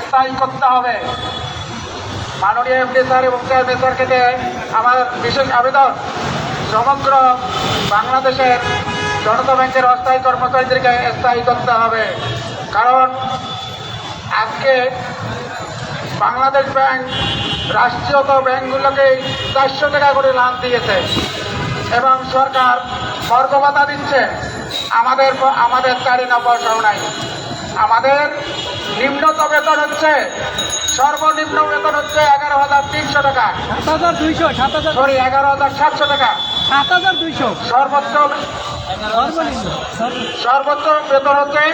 স্থায়ী করতে হবে মাননীয় এমডি স্যার এবং চেয়ারম্যান আমার বিশেষ আবেদন। সমগ্র বাংলাদেশের জনতা ব্যাংকের অস্থায়ী কর্মচারীদেরকে স্থায়ী করতে হবে কারণ আজকে বাংলাদেশ ব্যাংক রাষ্ট্রীয়ত ব্যাংকগুলোকে চারশো টাকা করে লাভ দিয়েছে। এবং সরকার বর্গভাতা দিচ্ছে। আমাদের আমাদের চারি না পয়সাও নাই। আমাদের নিম্নত বেতন হচ্ছে সর্বনিম্ন বেতন হচ্ছে এগারো হাজার তিনশো টাকা। সাত হাজার দুইশো সাত হাজার সরি এগারো হাজার সাতশো টাকা। সাত হাজার দুইশো। সর্বোচ্চ সর্বনিম্ন সর্বোচ্চ বেতন হচ্ছে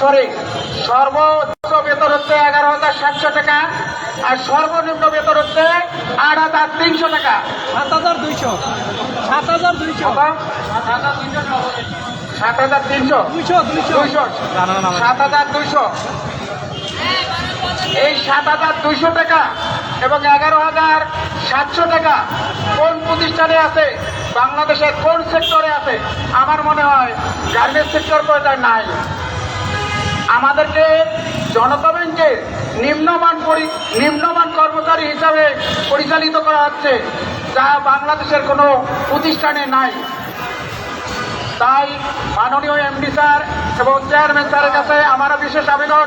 সরি সর্বোচ্চ বেতন হচ্ছে এগারো হাজার সাতশো টাকা আর সর্বনিম্ন বেতন হচ্ছে আট হাজার তিনশো টাকা। সাত হাজার দুইশো। সাত হাজার দুইশো? সাত হাজার তিনশো দুইশো দুইশো। দুইশো। সাত হাজার দুইশো। এই সাত হাজার দুইশো টাকা এবং এগারো হাজার সাতশো টাকা কোন প্রতিষ্ঠানে আছে? বাংলাদেশের কোন সেক্টরে আছে? আমার মনে হয় গার্মেন্টস সেক্টর পর্যায়ে নাই। আমাদেরকে জনতা ব্যাংকে নিম্নমান নিম্নমান কর্মচারী হিসাবে পরিচালিত করা হচ্ছে, যা বাংলাদেশের কোনো প্রতিষ্ঠানে নাই। তাই মাননীয় এমডি স্যার এবং চেয়ারম্যান স্যারের কাছে আমারও বিশেষ আবেদন,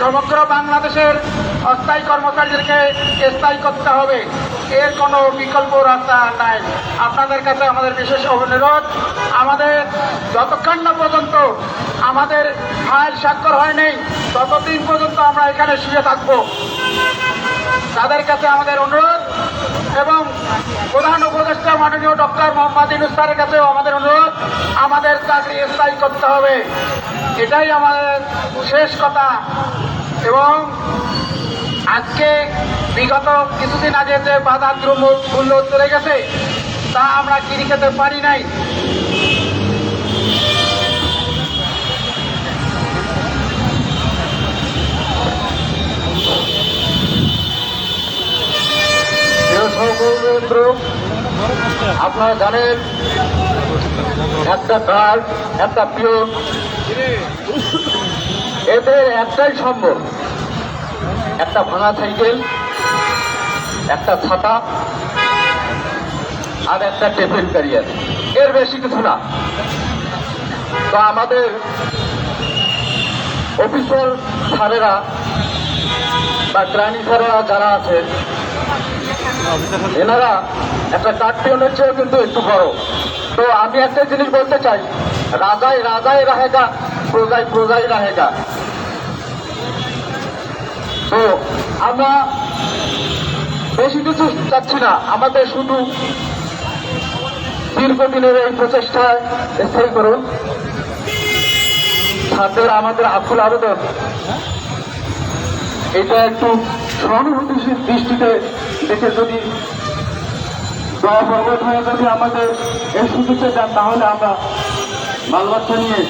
সমগ্র বাংলাদেশের অস্থায়ী কর্মচারীদেরকে স্থায়ী করতে হবে। এর কোনো বিকল্প রাস্তা নাই। আপনাদের কাছে আমাদের বিশেষ অনুরোধ, আমাদের যতক্ষণ না পর্যন্ত আমাদের ফাইল স্বাক্ষর হয়নি ততদিন পর্যন্ত আমরা এখানে শুয়ে থাকব। তাদের কাছে আমাদের অনুরোধ এবং প্রধান উপদেষ্টা মাননীয় ডক্টর মোহাম্মদ ইনুস স্যারের কাছেও আমাদের অনুরোধ আমাদের চাকরি স্থায়ী করতে হবে। এটাই আমাদের শেষ কথা। এবং আজকে বিগত কিছুদিন আগে যে দ্রব্য মূল্য চলে গেছে তা আমরা কিনে খেতে পারি নাই। সহকর্মীবৃন্দ, আপনারা জানেন, একটা গার্ড একটা পিয়ন এদের একটাই সম্ভব একটা ভাঙা সাইকেল, একটা ছাতা, আর একটা টেফেল ক্যারিয়ার এর বেশি কিছু না। তো আমাদের অফিসার স্যারেরা বা গ্রানি স্যারেরা যারা আছেন এনারা একটা কার্টিয়নের চেয়েও কিন্তু একটু বড়। তো আমি একটা জিনিস বলতে চাই রাজায় রাজায় রাহেগা, প্রজাই প্রজাই রাহেগা। তো আমরা বেশি কিছু চাচ্ছি না, আমাদের শুধু দীর্ঘদিনের এই প্রচেষ্টায় স্থায়ী করুন। ছাত্ররা আমাদের আকুল আবেদন। এটা একটু সহানুভূতিশীল দৃষ্টিতে দেখে যদি দয়া হয়ে, যদি আমাদের এই সুযোগটা দেন, তাহলে আমরা বাল বাচ্চা নিয়ে,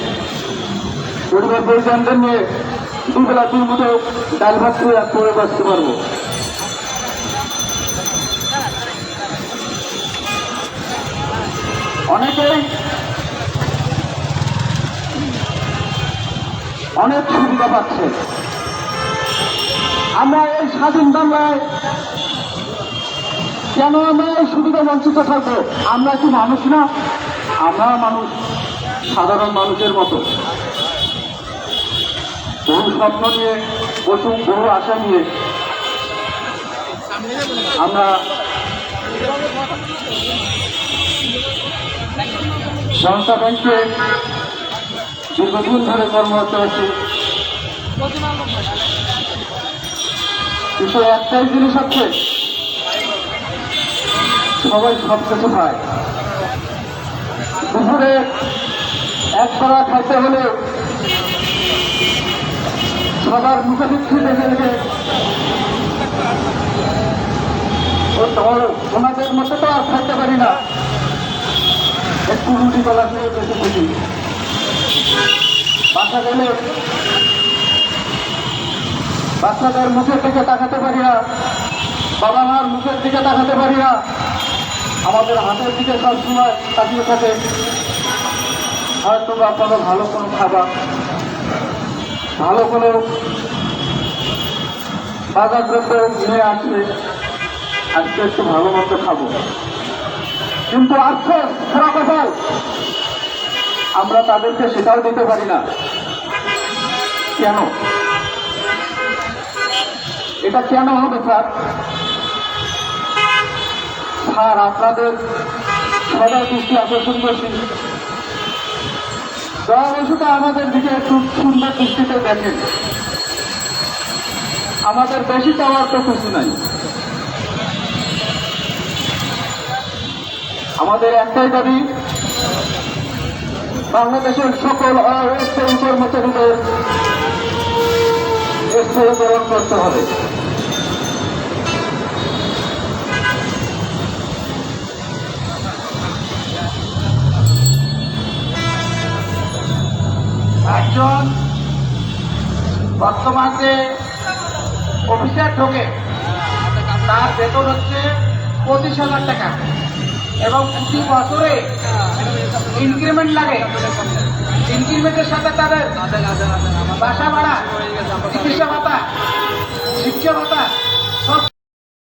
পরিবার পরিজনদের নিয়ে দুবেলা দুই মুঠো ডাল ভাত খেয়ে করে বাঁচতে পারব। অনেকেই অনেক সুবিধা পাচ্ছে। আমরা এই স্বাধীন বাংলায় কেন আমরা এই সুবিধা বঞ্চিত থাকব? আমরা কি মানুষ না? আমরা মানুষ, সাধারণ মানুষের মতো। বহু স্বপ্ন নিয়ে বহু বহু আশা নিয়ে আমরা জনতা ব্যাংকে দীর্ঘদিন ধরে কর্মরত আছি। কিন্তু একটাই জিনিস হচ্ছে সবাই সব কিছু খায় দুপুরে এক বেলা খাইতে হলে সবার মুখোমুখি দেখে দেখে ও তোমার- তোমাদের মতো তো আর খাইতে পারি না। একটু রুটি কলা খেয়ে বেশি খুশি বাসা গেলে বাচ্চাদের মুখের থেকে তাকাতে পারি না বাবা মার মুখের দিকে তাকাতে পারি না। আমাদের হাতের দিকে সবসময় তাকিয়ে থাকে। হয়তো কোনো ভালো কোনো খাবার। ভালো কোনো বাজার দ্রব্য নিয়ে আসলে আজকে একটু ভালো মতো খাব। কিন্তু আজকে খারাপ কপাল আমরা তাদেরকে সেটাও দিতে পারি না। কেন? এটা কেন হবে, স্যার? স্যার, আপনাদের সবাই দৃষ্টি আকর্ষণ করছি। দয়া আমাদের দিকে একটু সুন্দর দৃষ্টিতে দেখেন। আমাদের বেশি চাওয়ার তো কিছু নাই। আমাদের একটাই দাবি, বাংলাদেশের সকল অস্থায়ী কর্মচারীদের স্থিরীকরণ করতে হবে। একজন বর্তমান অফিসার ঢোকে। তার বেতন হচ্ছে পঁচিশ হাজার টাকা। এবং প্রতি বছরে ইনক্রিমেন্ট লাগে। ইনক্রিমেন্টের সাথে তাদের বাসা ভাড়া, চিকিৎসা ভাতা, শিক্ষা ভাতা